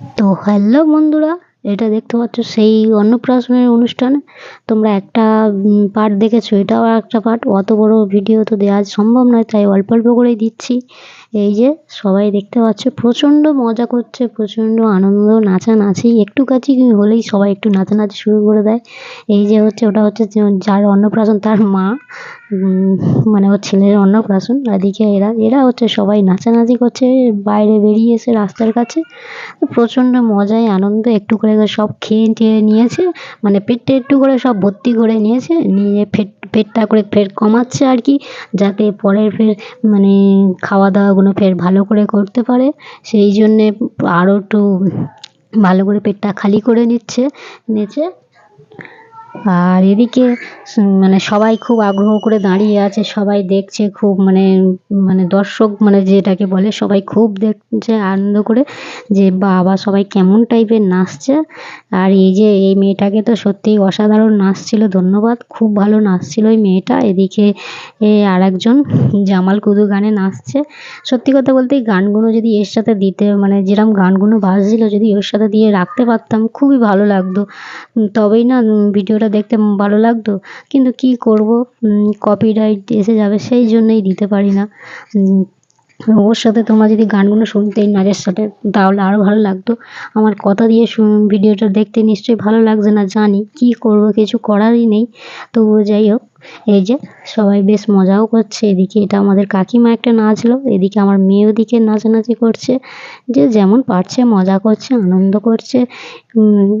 তো হ্যালো বন্ধুরা, এটা দেখতে পাচ্ছ সেই অন্নপ্রাশনের অনুষ্ঠান। তোমরা একটা পার্ট দেখেছ, এটাও একটা পার্ট অত বড় ভিডিও তো দেওয়া সম্ভব নয়, তাই অল্প অল্প করেই দিচ্ছি। এই যে, সবাই দেখতে পাচ্ছ, প্রচণ্ড মজা করছে, প্রচণ্ড আনন্দ, নাচানাচি একটু কাছে হলেই সবাই একটু নাচানাচি শুরু করে দেয়। এই যে হচ্ছে, ওটা হচ্ছে যার অন্নপ্রাশন, তার মা। মানে ওর ছেলের অন্নপ্রাশন। এদিকে এরা এরা হচ্ছে সবাই নাচানাচি করছে, বাইরে বেরিয়ে এসে রাস্তার কাছে। প্রচণ্ড মজায় আনন্দ, একটু করে সব খেয়ে টেয়ে নিয়েছে মানে পেটটা একটু করে সব ভর্তি করে নিয়েছে, নিয়ে ফের পেটটা করে ফের কমাচ্ছে আর কি, যাতে পরের ফের মানে খাওয়া দাওয়াগুলো ফের ভালো করে করতে পারে। সেই জন্যে আরও একটু ভালো করে পেটটা খালি করে নিচ্ছে নিচে আর এদিকে মানে সবাই খুব আগ্রহ করে দাঁড়িয়ে আছে, সবাই দেখছে খুব মানে মানে দর্শক মানে যেটাকে বলে, সবাই খুব দেখছে আনন্দ করে যে, বাবা সবাই কেমন টাইপের নাচছে। আর এই যে, এই মেয়েটাকে তো সত্যিই অসাধারণ নাচছিল ধন্যবাদ। খুব ভালো নাচছিল ওই মেয়েটা। এদিকে এ আর একজন জামাল কুদু গানে নাচছে। সত্যি কথা বলতে এই গানগুলো যদি এর সাথে দিতে মানে যেরকম গানগুলো বাজছিল, যদি ওর সাথে দিয়ে রাখতে পারতাম, খুবই ভালো লাগতো। তবেই না ভিডিওটা দেখতে ভালো লাগতো, কিন্তু কি করব? কপিরাইট এসে যাবে, সেই জন্যই দিতে পারি না। ওর সাথে তোমরা যদি গানগুলো শুনতে নাচের সাথে, তাহলে আরও ভালো লাগতো। আমার কথা দিয়ে ভিডিওটা দেখতে নিশ্চয়ই ভালো লাগছে না, জানি। কি করব, কিছু করারই নেই। তবুও যাই হোক। এই যে, সবাই বেশ মজাও করছে। এদিকে এটা আমাদের কাকিমা একটা নাচলো, এদিকে আমার মেয়ে ওদিকে নাচানাচি করছে। যে যেমন পারছে মজা করছে, আনন্দ করছে।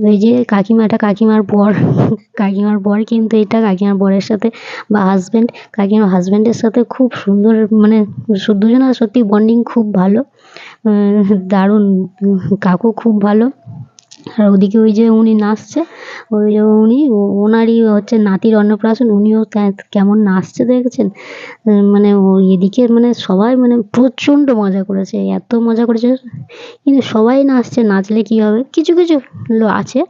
এই যে কাকিমা, এটা কাকিমার বর। কাকিমার বর কিন্তু এটা কাকিমার বরের সাথে বা হাজব্যান্ড কাকিমার হাজব্যান্ডের সাথে খুব সুন্দর মানে দুজনের সত্যি বন্ডিং খুব ভালো। দারুণ, কাকু খুব ভালো। আর ওদিকে ওই যে উনি নাচছে, ওই যে উনি ওনারই হচ্ছে নাতির অন্নপ্রাশন, উনিও কেমন নাচছে দেখেছেন? মানে ওই এদিকে মানে সবাই মানে প্রচণ্ড মজা করেছে, এত মজা করেছে। কিন্তু সবাই নাচছে, নাচলে কী হবে? কিছু কিছু আছে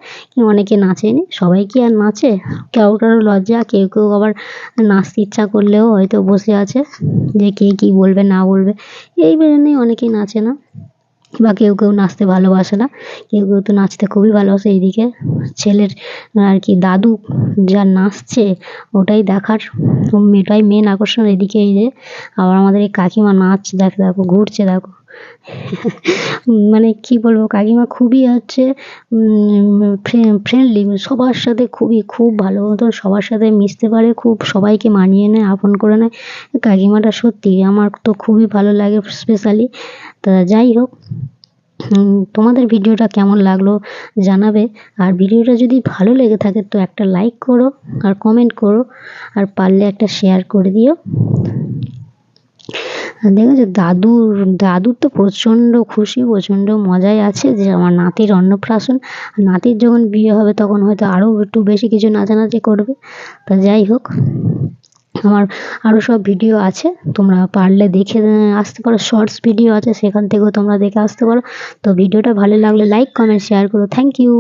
অনেকে নাচেনি। সবাই কি আর নাচে? কেউ কারও লজ্জা, কেউ কেউ আবার নাচতে ইচ্ছা করলেও হয়তো বসে আছে, যে কে কী বলবে, না বলবে। এই কারণেই অনেকেই নাচে না। বা কেউ কেউ নাচতে ভালোবাসে না, কেউ কেউ তো নাচতে খুবই ভালোবাসে। এইদিকে ছেলের আর কি দাদু যা নাচছে, ওটাই দেখার এটাই মেন আকর্ষণ। এদিকে এই যে আবার আমাদের এই কাকিমা নাচ, দেখ, দেখো, ঘুরছে, দেখো। মানে কি বলব, কাকিমা খুবই হচ্ছে ফ্রেন্ডলি সবার সাথে খুবই, খুব ভালো মতন সবার সাথে মিশতে পারে, খুব সবাইকে মানিয়ে নেয়, আপন করে নেয়। কাকিমাটা সত্যি আমার তো খুবই ভালো লাগে স্পেশালি তা যাই হোক তোমাদের ভিডিওটা কেমন লাগল জানাবে। আর ভিডিওটা যদি ভালো লেগে থাকে তো একটা লাইক করো, আর কমেন্ট করো, আর পারলে একটা শেয়ার করে দিও। দেখেছ? দাদুর দাদুর তো প্রচণ্ড খুশি, প্রচণ্ড মজায় আছে যে আমার নাতির অন্নপ্রাশন। নাতির যখন বিয়ে হবে তখন হয়তো আরও একটু বেশি কিছু নাচানাচি করবে। তা যাই হোক, আমার আরও সব ভিডিও আছে, তোমরা পারলে দেখে, আসতে পারো। শর্টস ভিডিও আছে, সেখান থেকেও তোমরা দেখে আসতে পারো। তো ভিডিওটা ভালো লাগলে লাইক, কমেন্ট, শেয়ার করো। Thank you.